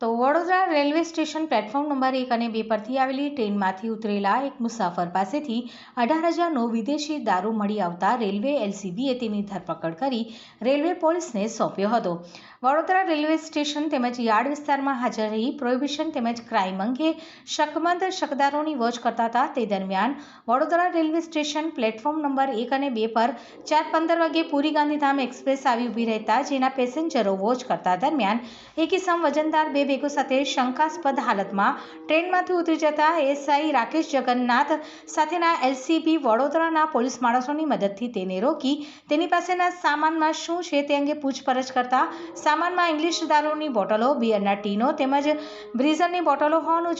તો Vadodara railway station platform number એક અને બે પરથી આવેલી ટ્રેનમાંથી ઉતરેલા એક મુસાફર પાસેથી અઢાર હજારનો વિદેશી દારૂ મળી આવતા રેલવે એલસીબીએ તેની ધરપકડ કરી રેલવે પોલીસને સોંપ્યો હતો. વડોદરા રેલવે સ્ટેશન તેમજ યાર્ડ વિસ્તારમાં હાજર રહી પ્રોહિબિશન તેમજ ક્રાઇમ અંગે શકમંદ શકદારોની વોચ કરતા હતા. તે દરમિયાન Vadodara railway station platform number એક અને બે પર ચાર પંદર વાગે પુરી ગાંધીધામ એક્સપ્રેસ આવી ઊભી રહેતા જેના પેસેન્જરો વોચ કરતા દરમિયાન એક ઇસમ વજનદાર બે બેગો સાથે શંકાસ્પદ હાલતમાં ટ્રેનમાંથી ઉતરી જતા એસઆઈ રાકેશ જગન્નાથ સાથેના એલસીબી વડોદરાના પોલીસ માણસોની મદદથી તેને રોકી તેની પાસેના સામાનમાં શું છે તે અંગે પૂછપરછ કરતા સામાનમાં ઇંગ્લિશ દારૂની બોટલો, બિયરના ટીનો તેમજ બ્રીઝરની બોટલો હોવાનું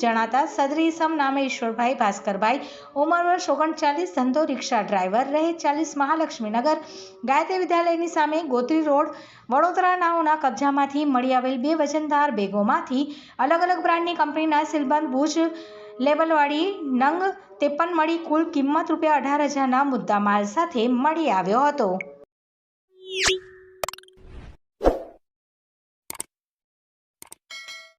જણાતા સદરીસમ નામે ઈશ્વરભાઈ ભાસ્કરભાઈ ઉંમર વર્ષ ઓગણચાલીસ, ધંધો, રિક્ષા ડ્રાઈવર રહે ચાલીસ મહાલક્ષ્મીનગર. ગાયત્રી વિદ્યાલયની સામે ગોત્રી રોડ વડોદરા નાઓના કબજામાંથી મળી આવેલ બે વજનદાર બેગોમાંથી અલગ અલગ બ્રાન્ડની કંપનીના સિલબંધ ભુજ લેબલવાળી નંગ ત્રેપન મળી કુલ કિંમત રૂપિયા અઢાર હજારના મુદ્દામાલ સાથે મળી આવ્યો હતો.